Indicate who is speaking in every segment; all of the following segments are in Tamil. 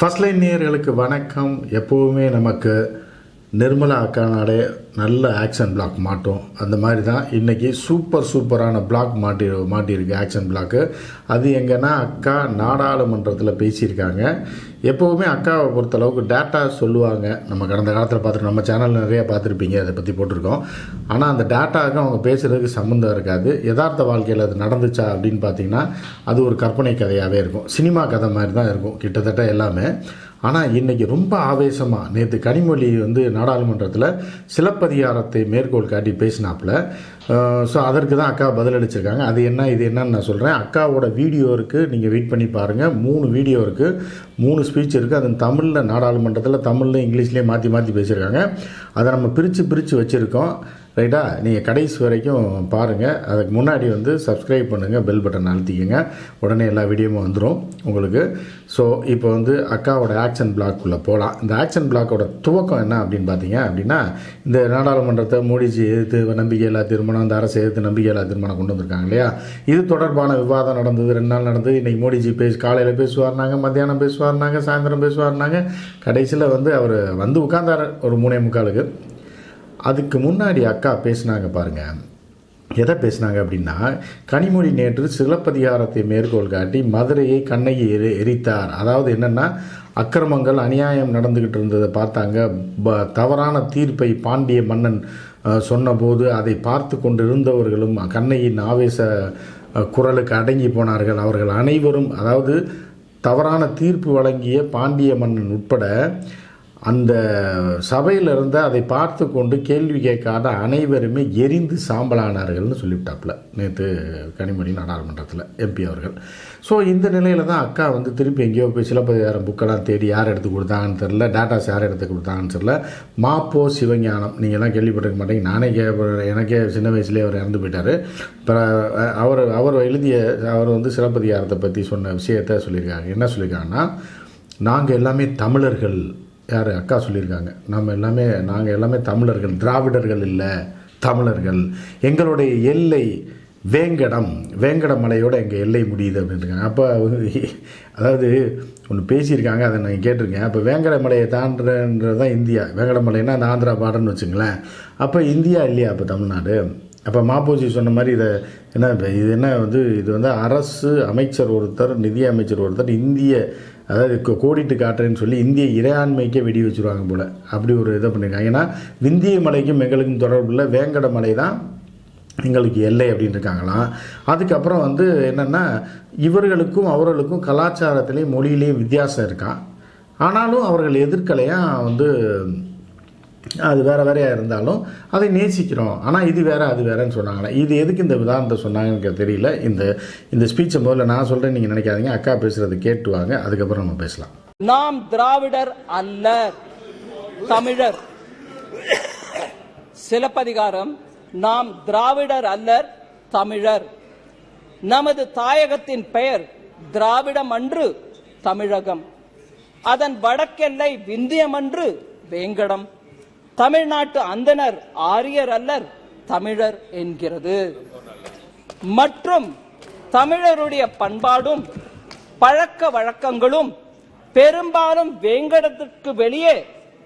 Speaker 1: ஃபர்ஸ்ட் லைன் நேயர்களுக்கு வணக்கம். எப்போவுமே நமக்கு நிர்மலா அக்கானாலே நல்ல ஆக்ஷன் பிளாக் மாட்டோம். அந்த மாதிரி தான் இன்றைக்கி சூப்பர் சூப்பரான பிளாக் மாட்டி மாட்டியிருக்கு ஆக்ஷன் பிளாக்கு அது எங்கன்னா அக்கா நாடாளுமன்றத்தில் பேசியிருக்காங்க. எப்போவுமே அக்காவை பொறுத்தளவுக்கு டேட்டா சொல்லுவாங்க. நம்ம கடந்த காலத்தில் பார்த்துருக்கோம் நம்ம சேனலில் நிறையா பார்த்துருப்பீங்க அதை பற்றி போட்டிருக்கோம். ஆனால் அந்த டேட்டாவுக்கு அவங்க பேசுகிறதுக்கு சம்மந்தம் இருக்காது. யதார்த்த வாழ்க்கையில் அது நடந்துச்சா அப்படின்னு பார்த்தீங்கன்னா அது ஒரு கற்பனை கதையாகவே இருக்கும். சினிமா கதை மாதிரி தான் இருக்கும் கிட்டத்தட்ட எல்லாமே. ஆனால் இன்றைக்கி ரொம்ப ஆவேசமாக நேற்று கனிமொழி வந்து நாடாளுமன்றத்தில் சிலப்பதிகாரத்தை மேற்கோள் காட்டி பேசினாப்புல. ஸோ அதற்கு தான் அக்கா பதிலளிச்சிருக்காங்க. அது என்ன இது என்னன்னு நான் சொல்கிறேன் அக்காவோட வீடியோ இருக்குது நீங்கள் வெயிட் பண்ணி பாருங்கள் மூணு வீடியோ இருக்குது மூணு ஸ்பீச் இருக்குது அது தமிழில் நாடாளுமன்றத்தில் தமிழில் இங்கிலீஷ்லேயே மாற்றி மாற்றி பேசியிருக்காங்க. அதை நம்ம பிரித்து பிரித்து வச்சுருக்கோம். ரைட்டா? நீங்கள் கடைசி வரைக்கும் பாருங்கள் அதுக்கு முன்னாடி வந்து சப்ஸ்கிரைப் பண்ணுங்கள் பெல் பட்டன் அழுத்திக்கங்க. உடனே எல்லா வீடியோவும் வந்துடும் உங்களுக்கு. ஸோ இப்போ வந்து அக்காவோட ஆக்ஷன் பிளாக்குள்ளே போகலாம் இந்த ஆக்ஷன் பிளாக்கோட துவக்கம் என்ன அப்படின்னு பார்த்தீங்க அப்படின்னா இந்த நாடாளுமன்றத்தை மோடிஜி எதிர்த்து நம்பிக்கையில்லா திருமணம் அந்த அரசு எதிர்த்து நம்பிக்கையில்லா திருமணம் கொண்டு வந்திருக்காங்க இல்லையா? இது தொடர்பான விவாதம் நடந்தது. ரெண்டு நாள் நடந்தது. இன்றைக்கி மோடிஜி பேசி காலையில் பேசுவார்னாங்க மத்தியானம் பேசுவார்னாங்க சாயந்தரம் பேசுவார்னாங்க கடைசியில் வந்து அவர் வந்து உட்கார்ந்தார். ஒரு மூணே முக்காலுக்கு. அதுக்கு முன்னாடி அக்கா பேசினாங்க பாருங்கள் எதை பேசினாங்க அப்படின்னா கனிமொழி நேற்று சிலப்பதிகாரத்தை மேற்கோள் காட்டி மதுரையை கண்ணகி எரி எரித்தார். அதாவது என்னென்னா அக்கிரமங்கள் அநியாயம் நடந்துக்கிட்டு இருந்ததை பார்த்தாங்க. ப தவறான தீர்ப்பை பாண்டிய மன்னன் சொன்னபோது அதை பார்த்து கொண்டிருந்தவர்களும் கண்ணகியின் ஆவேச குரலுக்கு அடங்கி போனார்கள். அவர்கள் அனைவரும் அதாவது தவறான தீர்ப்பு வழங்கிய பாண்டிய மன்னன் உட்பட அந்த சபையில் இருந்து அதை பார்த்து கொண்டு கேள்வி கேட்காத அனைவருமே எரிந்து சாம்பலானார்கள்னு சொல்லிவிட்டாப்புல. நேற்று கனிமொழி நாடாளுமன்றத்தில் எம்பி அவர்கள். ஸோ இந்த நிலையில் தான் அக்கா வந்து திருப்பி எங்கேயோ போய் சிலப்பதிகாரம் புக்கெல்லாம் தேடி யார் எடுத்து கொடுத்தாங்கன்னு தெரில டேட்டாஸ் யார் எடுத்து கொடுத்தாங்கன்னு தெரில மாப்போ சிவஞானம். நீங்கள்லாம் கேள்விப்பட்டிருக்க மாட்டீங்க. நானே கே எனக்கே சின்ன வயசுலேயே அவர் இறந்து போயிட்டார். அப்புறம் அவர் அவர் எழுதிய அவர் வந்து சிலப்பதிகாரத்தை பற்றி சொன்ன விஷயத்த சொல்லியிருக்காங்க. என்ன சொல்லியிருக்காங்கன்னா நாங்கள் எல்லாமே தமிழர்கள். யார்? அக்கா சொல்லியிருக்காங்க. நம்ம எல்லாமே நாங்கள் எல்லாமே தமிழர்கள். திராவிடர்கள் இல்லை தமிழர்கள். எங்களுடைய எல்லை வேங்கடம் வேங்கட மலையோட எங்கள் எல்லை முடியுது அப்படின்ட்டுருக்காங்க அப்போ அதாவது ஒன்று பேசியிருக்காங்க அதை நான் கேட்டிருக்கேன். அப்போ வேங்கட மலையை தாண்டுறன்றது தான் இந்தியா. வேங்கட மலைன்னா அந்த ஆந்திரா பாடன்னு வச்சுங்களேன். அப்போ இந்தியா இல்லையா அப்போ தமிழ்நாடு? அப்போ மாப்போஜி சொன்ன மாதிரி இதை என்ன இது என்ன வந்து இது வந்து அரசு அமைச்சர் ஒருத்தர் நிதி அமைச்சர் ஒருத்தர் இந்திய அதாவது கோ- கோடிட்டு காட்டுறேன்னு சொல்லி இந்திய இறையாண்மைக்கே வெடி வச்சுருவாங்க போல். அப்படி ஒரு இதை பண்ணியிருக்காங்க ஏன்னா விந்திய மலைக்கும் எங்களுக்கும் தொடர்புள்ள வேங்கட மலை தான் எங்களுக்கு எல்லை அப்படின்னு இருக்காங்களாம். அதுக்கப்புறம் வந்து என்னென்னா இவர்களுக்கும் அவர்களுக்கும் கலாச்சாரத்திலையும் மொழியிலையும் வித்தியாசம் இருக்கான் ஆனாலும் அவர்கள் எதிர்க்கலையாக வந்து அது வேறு வேறையாக இருந்தாலும் அதை நேசிக்கிறோம். ஆனால் இது வேறு அது வேறன்னு சொன்னாங்களே? இது எதுக்கு இந்த விதானத்தை சொன்னாங்கன்னு எனக்கு தெரியல. இந்த இந்த ஸ்பீச்சை முதல்ல நான் சொல்கிறேன் நீங்கள் நினைக்காதீங்க. அக்கா பேசுகிறது கேட்டு வாங்க அதுக்கப்புறம் நம்ம பேசலாம்.
Speaker 2: நாம் திராவிடர் அல்ல தமிழர். சிலப்பதிகாரம் நாம் திராவிடர் அல்லர் தமிழர். நமது தாயகத்தின் பெயர் திராவிடம் அன்று தமிழகம். அதன் வடக்கெல்லை விந்தியம் அன்று வேங்கடம். தமிழ்நாட்டு அந்தனர் ஆரியர் அல்லர் தமிழர் என்கிறது. மற்றும் தமிழருடைய பண்பாடும் பழக்க வழக்கங்களும் பெரும்பாலும் வேங்கடத்திற்கு வெளியே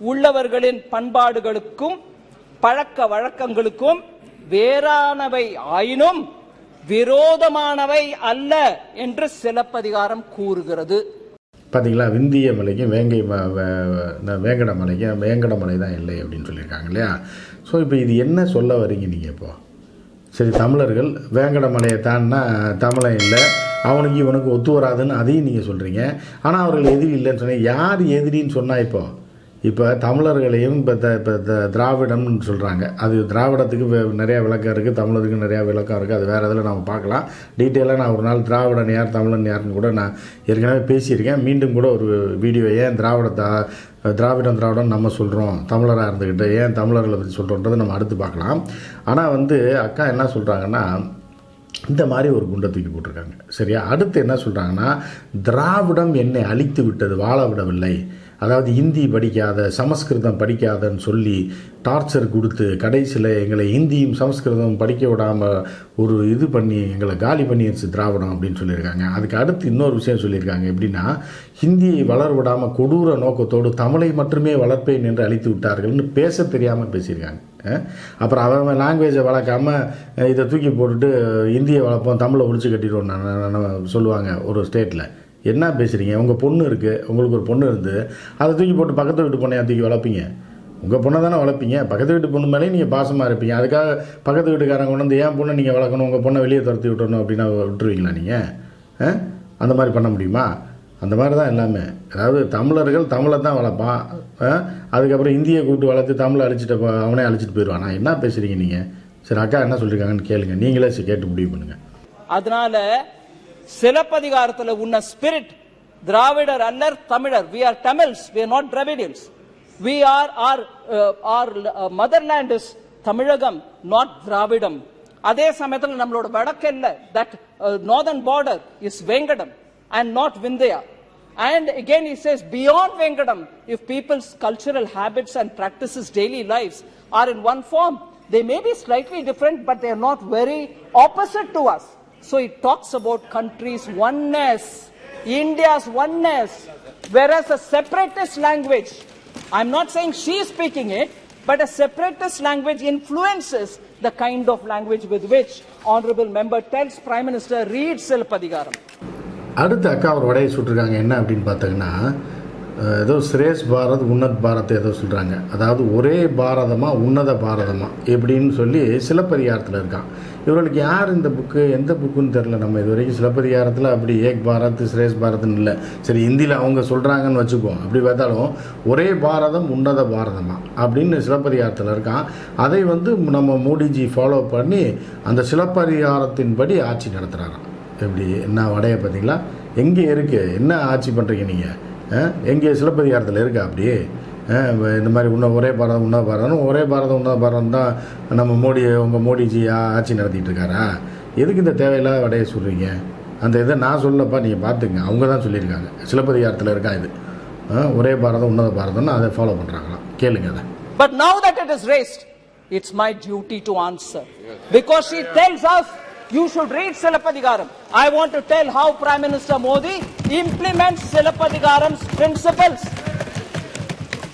Speaker 2: உள்ளவர்களின் பண்பாடுகளுக்கும் பழக்க வழக்கங்களுக்கும் வேறானவை ஆயினும் விரோதமானவை அல்ல என்று சிலப்பதிகாரம் கூறுகிறது.
Speaker 1: பார்த்தீங்களா விந்திய மலைக்கும் வேங்கை இந்த வேங்கட மலைக்கும் வேங்கட மலை தான் இல்லை அப்படின்னு சொல்லியிருக்காங்க இல்லையா? ஸோ இப்போ இது என்ன சொல்ல வரீங்க நீங்கள் இப்போது சரி தமிழர்கள் வேங்கட மலையை தாண்டினா தமிழன் இல்லை அவனுக்கு இவனுக்கு ஒத்து வராதுன்னு அதையும் நீங்கள் சொல்கிறீங்க ஆனால் அவர்கள் எதிரி இல்லைன்னு சொன்னீங்க. யார் எதிரின்னு சொன்னால் இப்போது இப்போ தமிழர்களையும் இப்போ த இப்போ த திராவிடம்னு சொல்கிறாங்க அது திராவிடத்துக்கு நிறையா விளக்கம் இருக்குது தமிழருக்கு நிறையா விளக்கம் இருக்குது அது வேறு இதில் நம்ம பார்க்கலாம். டீட்டெயிலாக நான் ஒரு நாள் திராவிடன் யார் தமிழன் யாருன்னு கூட நான் ஏற்கனவே பேசியிருக்கேன். மீண்டும் கூட ஒரு வீடியோ ஏன் திராவிடத்தை திராவிடம் திராவிடம் நம்ம சொல்கிறோம் தமிழராக இருந்துக்கிட்டு ஏன் தமிழர்களை பற்றி சொல்கிறோன்றதை நம்ம அடுத்து பார்க்கலாம். ஆனால் வந்து அக்கா என்ன சொல்கிறாங்கன்னா இந்த மாதிரி ஒரு குண்டை தூக்கி போட்டிருக்காங்க. சரியா? அடுத்து என்ன சொல்கிறாங்கன்னா திராவிடம் என்னை அழித்து விட்டது வாழ விடவில்லை. அதாவது ஹிந்தி படிக்காத சமஸ்கிருதம் படிக்காதன்னு சொல்லி டார்ச்சர் கொடுத்து கடைசியில் எங்களை ஹிந்தியும் சமஸ்கிருதம் படிக்க விடாமல் ஒரு இது பண்ணி எங்களை காலி பண்ணிடுச்சு திராவிடம் அப்படின்னு சொல்லியிருக்காங்க. அதுக்கு அடுத்து இன்னொரு விஷயம் சொல்லியிருக்காங்க. எப்படின்னா ஹிந்தியை வளர விடாமல் கொடூர நோக்கத்தோடு தமிழை மட்டுமே வளர்ப்பேன் என்று அழித்து விட்டார்கள்னு பேச தெரியாமல் பேசியிருக்காங்க. அப்புறம் அவன் லாங்குவேஜை வளர்க்காம இதை தூக்கி போட்டுட்டு இந்தியை வளர்ப்போம் தமிழை ஒழிச்சு கட்டிடுவோம் சொல்லுவாங்க ஒரு ஸ்டேட்டில் என்ன பேசுகிறீங்க உங்கள் பொண்ணு இருக்குது உங்களுக்கு ஒரு பொண்ணு இருந்து அதை தூக்கி போட்டு பக்கத்து வீட்டு பொண்ணையா தூக்கி வளர்ப்பீங்க? உங்கள் பொண்ணை தானே வளர்ப்பீங்க? பக்கத்து வீட்டு பொண்ணு மேலேயும் நீங்கள் பாசமாக இருப்பீங்க. அதுக்காக பக்கத்து வீட்டுக்காரங்க கொண்டு வந்து ஏன் பொண்ணை நீங்கள் வளர்க்கணும். உங்கள் பொண்ணை வெளியே துரத்தி விட்டுறணும் அப்படின்னா விட்டுருவீங்களா நீங்கள் அந்த மாதிரி பண்ண முடியுமா? அந்த மாதிரி தான் எல்லாமே. அதாவது தமிழர்கள் தமிழை தான் வளர்ப்பான். அதுக்கப்புறம் இந்தியை கூப்பிட்டு வளர்த்து தமிழை அழிச்சிட்டு அவனே அழிச்சிட்டு போயிடுவான். நான் என்ன பேசுகிறீங்க நீங்கள் சரி அக்கா என்ன சொல்லியிருக்காங்கன்னு கேளுங்க. நீங்களே சரி கேட்டு முடிவு பண்ணுங்கள்
Speaker 2: அதனால சிலப்பதிகாரத்துல உன்ன ஸ்பிரிட் திராவிடர் அல்லர் தமிழர் we are tamils we are not dravidians we are our uh, our uh, motherland is Tamilagam not திராவிடம் அதே சமயத்துல நம்மளோட வடக்கெல்ல that uh, northern border is Venkatam and not Vindhya And again, he says, beyond Vengadam, if people's cultural habits and practices, daily lives are in one form, they may be slightly different, but they are not very opposite to us. So he talks about countries' oneness, India's oneness, whereas a separatist language, I'm not saying she is speaking it, but a separatist language influences the kind of language with which honorable member tells Prime Minister read Silpadigaram.
Speaker 1: அடுத்து அக்கா ஒரு வடையை சுட்டிருக்காங்க என்ன அப்படின்னு பார்த்தீங்கன்னா அஹ், ஏதோ சிரேஷ் பாரத் உன்னத் பாரத் ஏதோ சொல்கிறாங்க அதாவது ஒரே பாரதமா உன்னத பாரதமாக எப்படின்னு சொல்லி சிலப்பதிகாரத்தில் இருக்கான். இவர்களுக்கு யார் இந்த புக்கு எந்த புக்குன்னு தெரில நம்ம இது வரைக்கும் சிலப்பதிகாரத்தில் அப்படி ஏக் பாரத் சிரேஷ் பாரத்னு இல்லை. சரி ஹிந்தியில் அவங்க சொல்கிறாங்கன்னு வச்சுக்குவோம் அப்படி பார்த்தாலும் ஒரே பாரதம் உன்னத பாரதமாக அப்படின்னு சிலப்பதிகாரத்தில் இருக்கான். அதை வந்து நம்ம மோடிஜி ஃபாலோ பண்ணி அந்த சிலப்பதிகாரத்தின்படி ஆட்சி நடத்துகிறாராம் எப்படி? என்ன வடையை பார்த்தீங்களா? எங்கே இருக்குது என்ன ஆட்சி பண்ணுறீங்க நீங்கள் எங்கே சிலப்பதிகாரத்தில் இருக்கா அப்படி இந்த மாதிரி உன்ன ஒரே பாரதம் உண்ணா பாரதம் ஒரே பாரதம் உண்ணா பாரதம் தான் நம்ம மோடி உங்கள் மோடிஜி ஆட்சி நடத்திட்டு இருக்காரா? எதுக்கு இந்த தேவையில்லாத வடையை சொல்கிறீங்க அந்த இதை நான் சொல்லப்பா நீங்கள் பார்த்துங்க அவங்க தான் சொல்லியிருக்காங்க. சிலப்பதிகாரத்தில் இருக்கா இது? ஒரே பாரதம் உன்னத பாரதம்னு அதை ஃபாலோ பண்ணுறாங்களாம் கேளுங்க அதை.
Speaker 2: But now that it is raised it's my duty to answer because she tells of you should read Silapadigaram. I want to tell how Prime Minister Modi implements Silapadigaram's principles.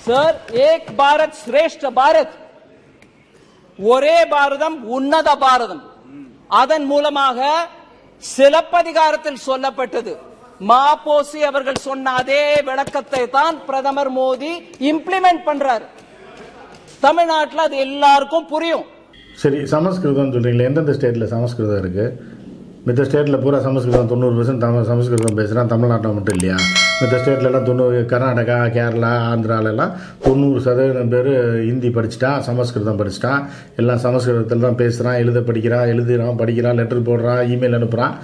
Speaker 2: Sir, Ek Bharat Shrestha Bharat. ஒரே பாரதம் உன்னத பாரதம் அதன் மூலமாக சிலப்பதிகாரத்தில் சொல்லப்பட்டது மாபோசி அவர்கள் சொன்ன அதே விளக்கத்தை தான் பிரதமர் மோடி இம்ப்ளிமெண்ட் பண்றாரு தமிழ்நாட்டுல அது எல்லாருக்கும் புரியும்
Speaker 1: சரி சமஸ்கிருதம் சொல்கிறீங்களே எந்தெந்த ஸ்டேட்டில் சமஸ்கிருதம் இருக்குது மித்த ஸ்டேட்டில் பூரா சமஸ்கிருதம் தொண்ணூறு பர்சன்ட் தமிழ் சமஸ்கிருதம் பேசுகிறான் தமிழ்நாட்டில் மட்டும் இல்லையா? மித்த ஸ்டேட்லலாம் தொண்ணூறு கர்நாடகா கேரளா ஆந்திராலெல்லாம் தொண்ணூறு சதவீதம் பேர் ஹிந்தி படிச்சுட்டான் சமஸ்கிருதம் படிச்சுட்டான் எல்லாம் சமஸ்கிருதத்தில் தான் பேசுகிறான் எழுத படிக்கிறான் எழுதுகிறான் படிக்கிறான் லெட்டர் போடுறான் இமெயில் அனுப்புகிறான்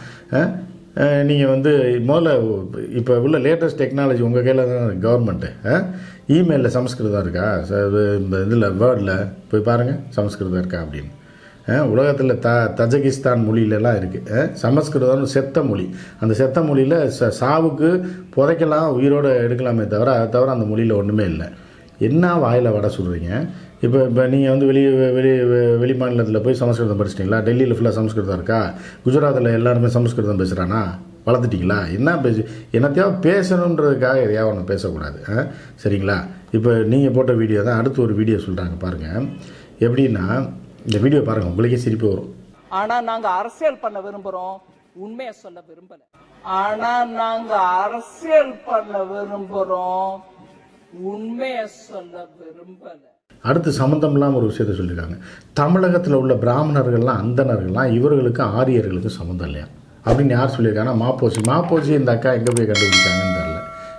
Speaker 1: நீங்கள் வந்து முதல்ல இப்போ உள்ள லேட்டஸ்ட் டெக்னாலஜி உங்கள் கையில் தான் கவர்மெண்ட்டு இமெயிலில் சமஸ்கிருதம் இருக்கா? ச- இது இந்த இதில் வேர்டில் போய் பாருங்கள் சமஸ்கிருதம் இருக்கா அப்படின்னு. உலகத்தில் த தஜகிஸ்தான் மொழியிலலாம் இருக்குது சமஸ்கிருதம்னு செத்த மொழி. அந்த செத்த மொழியில் ச சாவுக்கு புதைக்கலாம் உயிரோடு எடுக்கலாமே தவிர அதை தவிர அந்த மொழியில் ஒன்றுமே இல்லை. என்ன வாயில் வட சொல்கிறீங்க இப்போ இப்போ நீங்கள் வந்து வெளி வெளி வெளி மாநிலத்தில் போய் சமஸ்கிருதம் படிச்சிட்டிங்களா? டெல்லியில் ஃபுல்லாக சமஸ்கிருதம் இருக்கா? குஜராத்தில் எல்லாருமே சமஸ்கிருதம் பேசுகிறானா வளர்த்துட்டிங்களா? என்ன பேசு என்னத்தையோ பேசணுன்றதுக்காக எதையாவது ஒன்று பேசக்கூடாது? சரிங்களா? இப்போ நீங்கள் போட்ட வீடியோ தான் அடுத்து ஒரு வீடியோ சொல்கிறாங்க பாருங்கள் எப்படின்னா இந்த வீடியோ பாருங்கள் உங்களுக்கே சிரிப்பு வரும்.
Speaker 2: ஆனா நாங்க அரசியல் பண்ண விரும்புறோம். உண்மையை சொல்ல விரும்பல. ஆனா நாங்க அரசியல் பண்ண விரும்புறோம். உண்மையை சொல்ல விரும்பல.
Speaker 1: அடுத்து சம்மந்தம் இல்லாமல் ஒரு விஷயத்த சொல்லியிருக்காங்க. தமிழகத்தில் உள்ள பிராமணர்கள்லாம் அந்தணர்கள்லாம் இவர்களுக்கும் ஆரியர்களுக்கும் சம்மந்தம் இல்லையா? அப்படின்னு யார் சொல்லியிருக்காங்கன்னா மாப்போசி மாப்போசி இந்த அக்கா எங்கே போய் கண்டுபிடிச்சாங்கன்னு தெரில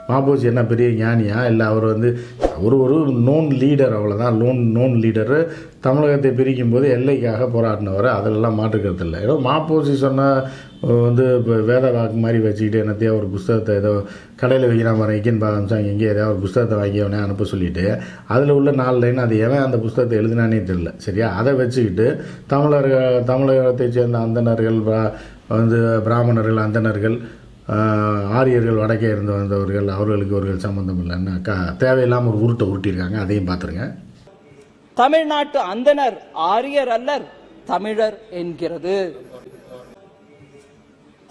Speaker 1: மாப்போசி என்ன பெரிய ஞானியா? இல்லை அவர் வந்து அவர் ஒரு நோன் லீடர் அவ்வளோதான் லோன் நோன் லீடரு தமிழகத்தை பிரிக்கும் போது எல்லைக்காக போராடினவர். அதிலெல்லாம் மாற்றுக்கிறது இல்லை. ஏதோ மாப்போசி சொன்ன வந்து இப்போ வேத வாக்கு மாதிரி வச்சுக்கிட்டு என்னத்தையோ ஒரு புஸ்தகத்தை ஏதோ கடையில் வைக்கிற மாதிரி இக்கன் பாதம்சாங்க எங்கே ஏதாவது ஒரு புஸ்தகத்தை வாங்கி அவனே அனுப்ப சொல்லிட்டு அதில் உள்ள நாலு லைன் அது எவன் அந்த புஸ்தகத்தை எழுதினானே தெரில சரியா? அதை வச்சுக்கிட்டு தமிழர்கள் தமிழகத்தை சேர்ந்த அந்தனர்கள் வந்து பிராமணர்கள் அந்தணர்கள் ஆரியர்கள் வடக்கே இருந்து வந்தவர்கள் அவர்களுக்கு ஒரு சம்மந்தம் இல்லைன்னு தேவையில்லாமல் ஒரு உருட்டை உருட்டியிருக்காங்க அதையும் பார்த்துருங்க.
Speaker 2: தமிழ்நாட்டு அந்தனர் ஆரியர் அல்லர் தமிழர் என்கிறது.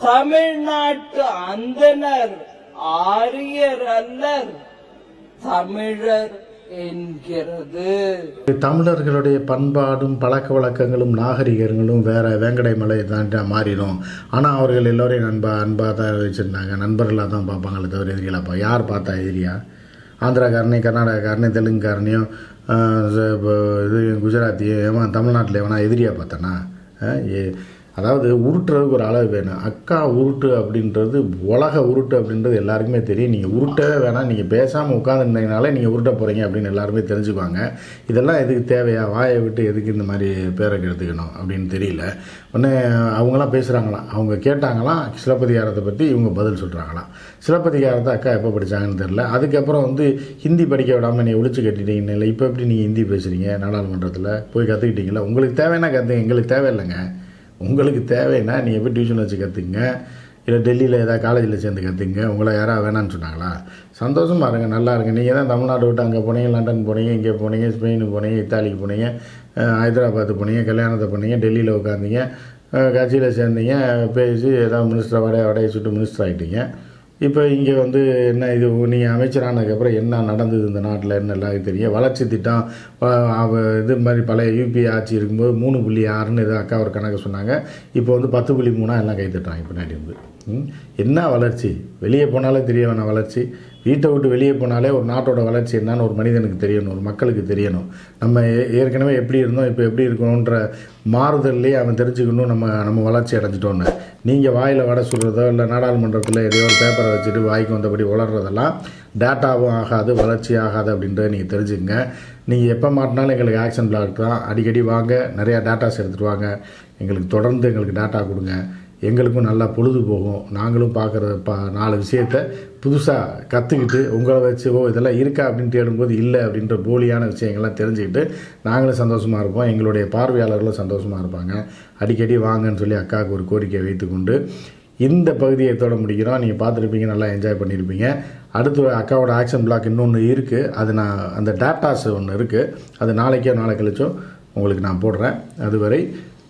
Speaker 2: தமிழ்நாட்டு அந்தனர் ஆரியர் அல்லர் தமிழர் என்கிறது.
Speaker 1: தமிழர்களுடைய பண்பாடும் பழக்க வழக்கங்களும் நாகரிகங்களும் வேற வேங்கடை மலை மாறிடும். ஆனால் அவர்கள் எல்லோரையும் நண்பா அன்பாக தான் வச்சுருந்தாங்க. நண்பர்களாக தான் பார்ப்பாங்களே தவிர எதிரிகளாப்பா யார் பார்த்தா எதிரியா? ஆந்திராக்காரனையும் கர்நாடகாக்காரனையும் தெலுங்குக்காரனையும் இது குஜராத்தியும் எவன் தமிழ்நாட்டில் எவனா எதிரியா பார்த்தானா? ஏ- அதாவது உருட்டுறதுக்கு ஒரு அளவு வேணும். அக்கா உருட்டு அப்படின்றது உலக உருட்டு அப்படின்றது எல்லாருக்குமே தெரியும். நீங்கள் உருட்டவே வேணாம். நீங்கள் பேசாமல் உட்காந்துருந்தீங்கனாலே நீங்கள் உருட்ட போகிறீங்க அப்படின்னு எல்லாருமே தெரிஞ்சுக்குவாங்க. இதெல்லாம் எதுக்கு தேவையா? வாயை விட்டு எதுக்கு இந்த மாதிரி பேரை கெடுத்துக்கணும் அப்படின்னு தெரியல. உடனே அவங்களாம் பேசுகிறாங்களாம் அவங்க கேட்டாங்களாம். சிலப்பதிகாரத்தை பற்றி இவங்க பதில் சொல்கிறாங்களாம் சிலப்பதிகாரத்தை அக்கா எப்போ படித்தாங்கன்னு தெரில அதுக்கப்புறம் வந்து ஹிந்தி படிக்க விடாமல் நீ ஒழிச்சு கட்டிட்டீங்கன்னு இல்லை இப்போ எப்படி நீங்கள் ஹிந்தி பேசுகிறீங்க நாடாளுமன்றத்தில்? போய் கற்றுக்கிட்டீங்களா உங்களுக்கு தேவைன்னா கற்றுங்க எங்களுக்கு தேவையில்லைங்க. உங்களுக்கு தேவைன்னா நீங்கள் போய் டியூஷன் வச்சு கற்றுக்குங்க இல்லை டெல்லியில் ஏதாவது காலேஜில் சேர்ந்து கற்றுங்க உங்களை யாராவது வேணான்னு சொன்னாங்களா? சந்தோஷமாக இருங்க நல்லா இருங்க. நீங்கள் தான் தமிழ்நாடு விட்டு அங்கே போனீங்க லண்டன் போனீங்க இங்கே போனீங்க ஸ்பெயினுக்கு போனீங்க இத்தாலிக்கு போனீங்க ஹைதராபாத்து போனீங்க கல்யாணத்தை பண்ணீங்க டெல்லியில் உட்காந்தீங்க கட்சியில் சேர்ந்தீங்க பேசி ஏதாவது மினிஸ்டர் வடைய வடைய சுட்டு மினிஸ்டர் ஆகிட்டீங்க இப்போ இங்கே வந்து என்ன இது நீங்கள் அமைச்சரானதுக்கப்புறம் என்ன நடந்தது இந்த நாட்டில் என்ன எல்லாருக்கும் தெரியும்? வளர்ச்சி திட்டம் அவ இது மாதிரி பழைய யூபி ஆட்சி இருக்கும்போது மூணு புள்ளி ஆறுன்னு ஏதோ அக்கா ஒரு கணக்கு சொன்னாங்க. இப்போ வந்து பத்து புள்ளி மூணாக எல்லாம் கை தட்டுறாங்க பின்னாடி வந்து என்ன வளர்ச்சி? வெளியே போனாலே தெரிய வேணாம் வளர்ச்சி. வீட்டை விட்டு வெளியே போனாலே ஒரு நாட்டோட வளர்ச்சி என்னன்னு ஒரு மனிதனுக்கு தெரியணும் ஒரு மக்களுக்கு தெரியணும். நம்ம ஏ- ஏற்கனவே எப்படி இருந்தோம் இப்போ எப்படி இருக்கணுன்ற மாறுதல்லே அவன் தெரிஞ்சுக்கணும் நம்ம நம்ம வளர்ச்சி அடைஞ்சிட்டோன்னு. நீங்கள் வாயில் வடை சொல்கிறதோ இல்லை நாடாளுமன்றத்தில் எதையோ ஒரு பேப்பரை வச்சுட்டு வாய்க்கு வந்தபடி வளர்றதெல்லாம் டேட்டாவும் ஆகாது வளர்ச்சி ஆகாது அப்படின்றத நீங்கள் தெரிஞ்சுக்கங்க. நீங்கள் எப்போ மாட்டினாலும் எங்களுக்கு ஆக்ஷன் பிளாக் தான். அடிக்கடி வாங்க நிறையா டேட்டாஸ் எடுத்துகிட்டு வாங்க. எங்களுக்கு தொடர்ந்து எங்களுக்கு டேட்டா கொடுங்க. எங்களுக்கும் நல்லா பொழுது போகும் நாங்களும் பார்க்குற பா நாலு விஷயத்த புதுசாக கற்றுக்கிட்டு உங்களை வச்சு ஓ இதெல்லாம் இருக்கா அப்படின்னு தேடும்போது இல்லை அப்படின்ற போலியான விஷயங்கள்லாம் தெரிஞ்சுக்கிட்டு நாங்களும் சந்தோஷமாக இருப்போம். எங்களுடைய பார்வையாளர்களும் சந்தோஷமாக இருப்பாங்க. அடிக்கடி வாங்கன்னு சொல்லி அக்காவுக்கு ஒரு கோரிக்கை வைத்துக்கொண்டு இந்த பகுதியை தொட முடிக்கிறோம் நீங்கள் பார்த்துருப்பீங்க நல்லா என்ஜாய் பண்ணியிருப்பீங்க அடுத்து அக்காவோட ஆக்ஷன் பிளாக் இன்னொன்று இருக்குது அது நான் அந்த டேட்டாஸ் ஒன்று இருக்குது அது நாளைக்கோ நாளை கழிச்சோ உங்களுக்கு நான் போடுறேன். அதுவரை